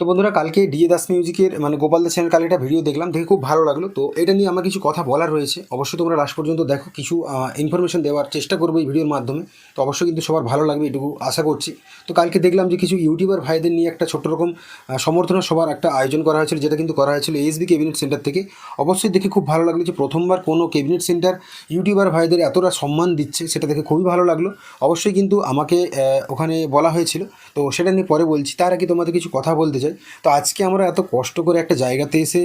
তো বন্ধুরা, কালকে ডিএ দাস মিউজিকের মানে গোপাল দাস চ্যানেল কালকে একটা ভিডিও দেখলাম, দেখে খুব ভালো লাগল। তো এটা নিয়ে আমার কিছু কথা বলার রয়েছে। অবশ্যই তোমরা লাস্ট পর্যন্ত দেখো, কিছু ইনফরমেশন দেওয়ার চেষ্টা করব এই ভিডিওর মাধ্যমে। তো অবশ্যই কিন্তু সবার ভালো লাগবে, এটুকু আশা করছি। তো কালকে দেখলাম যে কিছু ইউটিউবার ভাইদের নিয়ে একটা ছোট্ট রকম সমর্থনা সবার একটা আয়োজন করা হয়েছিল, যেটা কিন্তু করা হয়েছিল এসবি ক্যাবিনেট সেন্টার থেকে। অবশ্যই দেখে খুব ভালো লাগল যে প্রথমবার কোনো ক্যাবিনেট সেন্টার ইউটিউবার ভাইদের এতটা সম্মান দিচ্ছে, সেটা দেখে খুবই ভালো লাগল। অবশ্যই কিন্তু আমাকে ওখানে বলা হয়েছিল। তো সেটা নিয়ে পরে বলছি। তার আগে তোমাদের কিছু কথা বলতে চাই তো আজকে আমরা এত কষ্ট করে একটা জায়গাতে এসে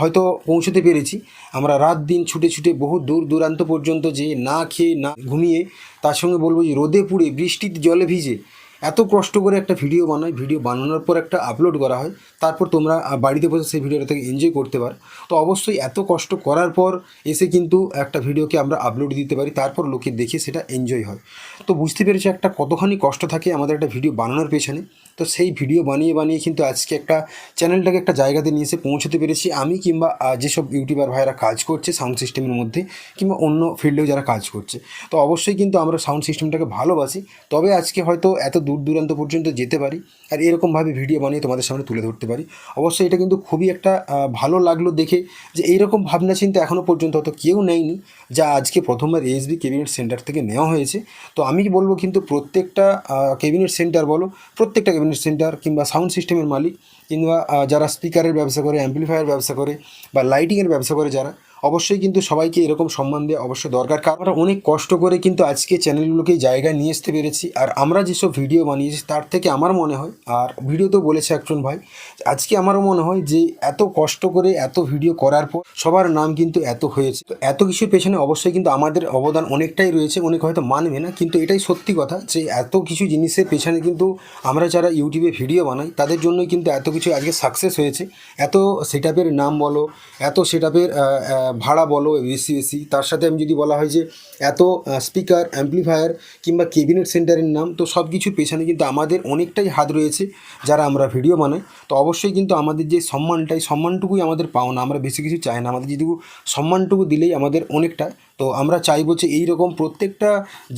হয়তো পৌঁছতে পেরেছি। আমরা রাত দিন ছুটে ছুটে বহু দূর দূরান্ত পর্যন্ত যে না খেয়ে না ঘুমিয়ে, তার সঙ্গে বলব যে রোদে পুড়ে, বৃষ্টির জলে ভিজে এত কষ্ট করে একটা ভিডিও বানাই। ভিডিও বানানোর পর একটা আপলোড করা হয়। তারপর তোমরা বাড়িতে বসে সেই ভিডিওটা থেকে এনজয় করতে পারো। তো অবশ্যই এত কষ্ট করার পর এসে কিন্তু একটা ভিডিওকে আমরা আপলোড দিতে পারি। তারপর লোকে দেখে সেটা এনজয় হয়। তো বুঝতে পেরেছি একটা কতখানি কষ্ট থাকে আমাদের একটা ভিডিও বানানোর পেছনে। তো সেই ভিডিও বানিয়ে বানিয়ে কিন্তু আজকে একটা চ্যানেলটাকে একটা জায়গাতে নিয়ে এসে পৌঁছতে পেরেছি। আমি কিংবা যেসব ইউটিউবার ভাইরা কাজ করছে সাউন্ড সিস্টেমের মধ্যে কিংবা অন্য ফিল্ডেও যারা কাজ করছে, তো অবশ্যই কিন্তু আমরা সাউন্ড সিস্টেমটাকে ভালোবাসি। তবে আজকে হয়তো এত দূর দূরান্ত পর্যন্ত যেতে পারি আর এরকমভাবে ভিডিও বানিয়ে তোমাদের সামনে তুলে ধরতে পারি। অবশ্যই এটা কিন্তু খুবই একটা ভালো লাগল দেখে যে এইরকম ভাবনা চিন্তা এখনও পর্যন্ত হয়তো কেউ নেয়নি, যা আজকে প্রথমবার এসবি ক্যাবিনেট সেন্টার থেকে নেওয়া হয়েছে। তো আমি বলব কিন্তু প্রত্যেকটা ক্যাবিনেট সেন্টার বলো, প্রত্যেকটা সেন্টার কিংবা সাউন্ড সিস্টেমের মালিক কিংবা যারা স্পিকারের ব্যবসা করে অ্যাম্পলিফায়ার ব্যবসা করে বা লাইটিংয়ের ব্যবসা করে যারা অবশ্যই কিন্তু সবাইকে এরকম সম্মান দেওয়া অবশ্যই দরকার। কারণ আমরা অনেক কষ্ট করে কিন্তু আজকে চ্যানেলগুলোকে জায়গায় নিয়ে আসতে পেরেছি। আর আমরা যেসব ভিডিও বানিয়েছি তার থেকে আমার মনে হয়, আর ভিডিও তো বলেছে একজন ভাই, আজকে আমারও মনে হয় যে এত কষ্ট করে এত ভিডিও করার পর সবার নাম কিন্তু এত হয়েছে। তো এত কিছুর পেছনে অবশ্যই কিন্তু আমাদের অবদান অনেকটাই রয়েছে, অনেক হয়তো মানবে না, কিন্তু এটাই সত্যি কথা যে এত কিছু জিনিসের পেছনে কিন্তু আমরা যারা ইউটিউবে ভিডিও বানাই, তাদের জন্যই কিন্তু এত কিছু আজকে সাকসেস হয়েছে। এত সেটআপের নাম বলো, এত সেটআপের ভাড়া বলো বেশি বেশি তার সাথে আমি যদি বলা হয় যে এত স্পিকার অ্যাম্পলিফায়ার কিংবা কেবিনেট সেন্টারের নাম, তো সব কিছুর পেছনে কিন্তু আমাদের অনেকটাই হাত রয়েছে যারা আমরা ভিডিও বানাই। তো অবশ্যই কিন্তু আমাদের যে সম্মানটাই, সম্মানটুকুই আমাদের পাওনা, আমরা বেশি কিছু চাই না। আমাদের যেটুকু সম্মানটুকু দিলেই আমাদের অনেকটা। তো আমরা চাইব যে এইরকম প্রত্যেকটা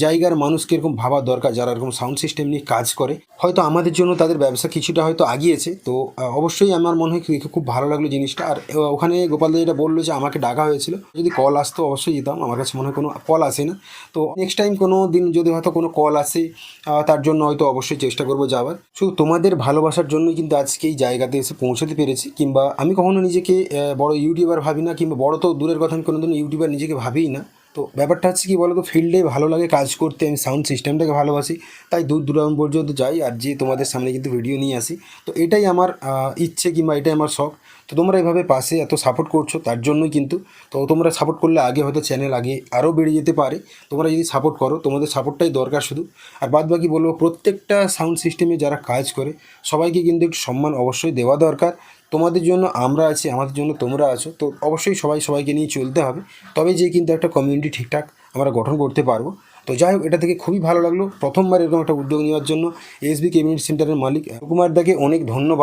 জায়গার মানুষকে এরকম ভাবা দরকার, যারা এরকম সাউন্ড সিস্টেম নিয়ে কাজ করে। হয়তো আমাদের জন্য তাদের ব্যবসা কিছুটা হয়তো আগিয়েছে। তো অবশ্যই আমার মনে হয় খুব ভালো লাগল জিনিসটা। আর ওখানে গোপাল যেটা বলল যে আমাকে ডাকা হয়েছিল। যদি কল আসতো অবশ্যই যেতাম, আমার কাছে মনে হয় কোনো কল আসে না। তো নেক্সট টাইম কোনো দিন যদি হয়তো কোনো কল আসে তার জন্য হয়তো অবশ্যই চেষ্টা করব যাওয়ার। শুধু তোমাদের ভালোবাসার জন্যই কিন্তু আজকে এই জায়গাতে এসে পৌঁছতে পেরেছি, কিংবা আমি কখনো নিজেকে বড় ইউটিউবার ভাবি না, কিংবা বড় তো দূরের কথা আমি কোনোদিন ইউটিউবার নিজেকে ভাবিই না। তো ব্যাপারটা হচ্ছে কি বলো তো ফিল্ডে ভালো লাগে কাজ করতে, আমি সাউন্ড সিস্টেমটাকে ভালোবাসি, তাই দূর দূরান্ত পর্যন্ত যাই, আর যে তোমাদের সামনে কিন্তু ভিডিও নিয়ে আসি। তো এটাই আমার ইচ্ছে কিংবা এটাই আমার শখ। তো তোমরা এভাবে পাশে এত সাপোর্ট করছ, তার জন্যই কিন্তু তো তোমরা সাপোর্ট করলে আগে হয়তো চ্যানেল আগে আরও বেড়ে যেতে পারে। তোমরা যদি সাপোর্ট করো, তোমাদের সাপোর্টটাই দরকার শুধু। আর বাদ বাকি বলব, প্রত্যেকটা সাউন্ড সিস্টেমে যারা কাজ করে, সবাইকে কিন্তু একটু সম্মান অবশ্যই দেওয়া দরকার। তোমাদের জন্য আমরা আছি, আমাদের জন্য তোমরা আছো, তো অবশ্যই সবাই সবাইকে নিয়ে চলতে হবে। তবে যে কিন্তু একটা কমিউনিটি ঠিকঠাক আমরা গঠন করতে পারব। তো যাই হোক, এটা থেকে খুবই ভালো লাগল। প্রথমবার এরকম একটা উদ্যোগ নেওয়ার জন্য এসবি ক্যাবিনেট সেন্টারের মালিক কুমার দাকে অনেক ধন্যবাদ।